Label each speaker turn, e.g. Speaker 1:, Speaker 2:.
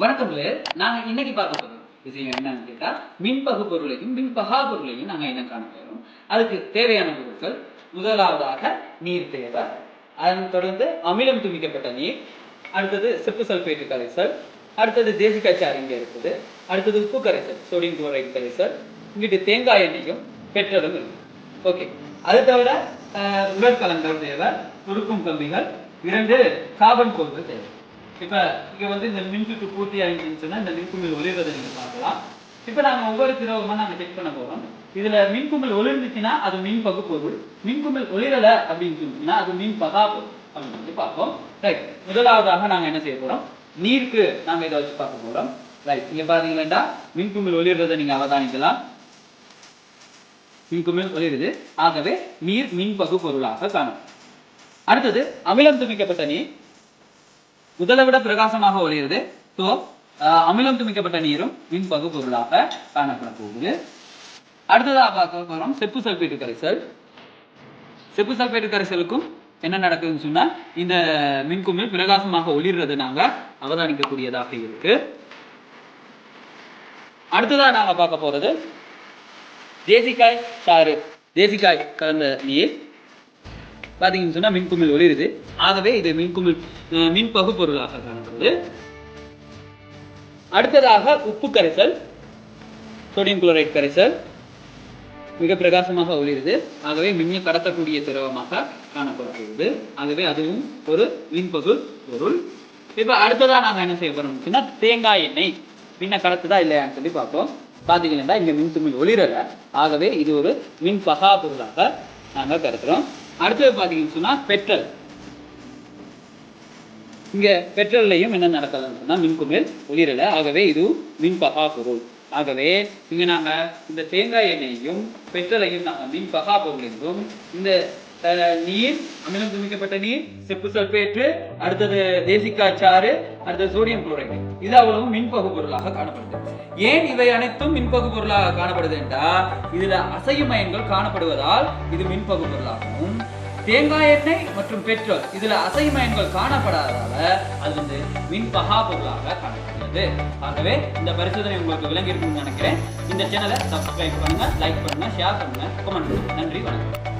Speaker 1: வணக்கம் நாங்க இன்னைக்கு பார்க்க போறோம் விஷயம் என்னன்னு கேட்டா மின்பகு பொருளையும் மின்பகா பொருளையும் நாங்க என்ன காண போறோம். அதுக்கு தேவையான பொருட்கள் முதலாவதாக நீர் தேவை அதன் தொடர்ந்து அமிலம் துணிக்கப்பட்ட நீர் அடுத்தது செப்பு சல்பேட்டு கரைசல் அடுத்தது தேசிக்காச்சாறு இங்க இருக்குது அடுத்தது உப்பு கரைசல் சோடியம் குளோரைட் கரைசல் இங்கிட்டு தேங்காய் எண்ணெயும் பெட்ரோலும் இருக்கு. ஓகே அது தவிர உடற்கலங்கள் தேவை துருக்கும் கம்பிகள் இரண்டு கார்பன் கோள்கள் தேவை. இப்போ இங்கே வந்து இந்த மின்சுற்று பூர்த்தி ஆகிடுச்சுன்னா இந்த மின்குமிழ் ஒளிர்வதை நீங்கள் பார்க்கலாம். இப்போ நாங்கள் ஒவ்வொரு திரவமாக நாங்கள் செக் பண்ண போகிறோம் இதில் மின்குமிழ் ஒளிர்ந்துச்சுன்னா அது மின் பகுப்பொருள். பொருள் மின்குமிழ் ஒளிரலை அப்படின்னு சொன்னீங்கன்னா அது மின் பகா அப்படின்னு சொல்லி பார்ப்போம். ரைட் முதலாவதாக நாங்கள் என்ன செய்ய போகிறோம் நீருக்கு நாங்கள் இதை வச்சு பார்க்க போகிறோம் ரைட் இங்கே பார்த்தீங்களா மின்குமிழ் ஒளிர்றதை நீங்கள் அவதானிக்கலாம். மின்குமிழ் ஒளிருது. ஆகவே நீர் மின்பகு பொருளாக காணும். அடுத்தது அமிலம் துமிக்கப்பட்ட நீர். முதலை விட பிரகாசமாக ஒளிருது. ஸோ அமிலம் துமிக்கப்பட்ட நீரும் மின்பகு பொருளாக காணப்பட போகுது. அடுத்ததாக பார்க்க போறோம் செப்பு சல்பேட்டு கரைசல். செப்பு சல்பேட்டு கரைசலுக்கும் என்ன நடக்குதுன்னு சொன்னா இந்த மின்குமிழ் பிரகாசமாக ஒளிர்றது நாங்க அவதானிக்கக்கூடியதாக இருக்கு. அடுத்ததா நாங்க பார்க்க போறது தேசிக்காய் சாறு. தேசிக்காய் கலந்த நீர். பார்த்தீங்கன்னு சொன்னால் மின்குமிழ் ஒளிருது. ஆகவே இது மின்குமிழ் மின்பகு பொருளாக காணப்படுது. அடுத்ததாக உப்பு கரைசல் சோடியம் குளோரைட் கரைசல். மிக பிரகாசமாக ஒளிருது. ஆகவே மின்னை கடத்தக்கூடிய திரவமாக காணப்படுகிறது. ஆகவே அதுவும் ஒரு மின்பகு பொருள். இப்போ அடுத்ததாக நாங்கள் என்ன செய்ய போகிறோம் அப்படின்னா தேங்காய் எண்ணெய். மின்ன கடத்துதா இல்லையான்னு சொல்லி பார்ப்போம். பாத்தீங்கன்னா மின் மின்துமிழ் ஒளிரலை. ஆகவே இது ஒரு மின் பகா பொருளாக நாங்கள் கருத்துறோம் அடுத்தது பாத்தீங்கன்னு சொன்னா பெட்ரோல் இங்க பெட்ரோல்லையும் என்ன நடக்குதுன்னு சொன்னா மின்குமிழ் ஒளிரல. ஆகவே இது மின்பகா பொருள் ஆகவே இங்கே நாங்க இந்த தேங்காய் எண்ணெயையும் பெட்ரோலையும் நாங்கள் மின்பகா பொருள் என்றும் இந்த நீர் அமிலம் துமிக்கப்பட்ட நீர் செப்பு சல்பேற்று அடுத்தது தேசிக்காச்சாறு அடுத்தது சோடியம் குளோரைடு. இது அவ்வளவும் மின்பகு பொருளாக காணப்படுது. ஏன் இவை அனைத்தும் மின்பகு பொருளாக காணப்படுது என்றால் இதுல அசையுமயங்கள் காணப்படுவதால் இது மின்பகு பொருளாகவும் தேங்காய் எண்ணெய் மற்றும் பெட்ரோல் இதுல அசைமயங்கள் காணப்படாததால அது வந்து மின்பகா பொருளாக காணப்படுகிறது. ஆகவே இந்த பரிசோதனை உங்களுக்கு விளங்கி இருக்கும்னு நினைக்கிறேன். இந்த சேனலை சப்ஸ்கிரைப் பண்ணுங்க லைக் பண்ணுங்க ஷேர் பண்ணுங்க கமெண்ட் பண்ணுங்க. நன்றி வணக்கம்.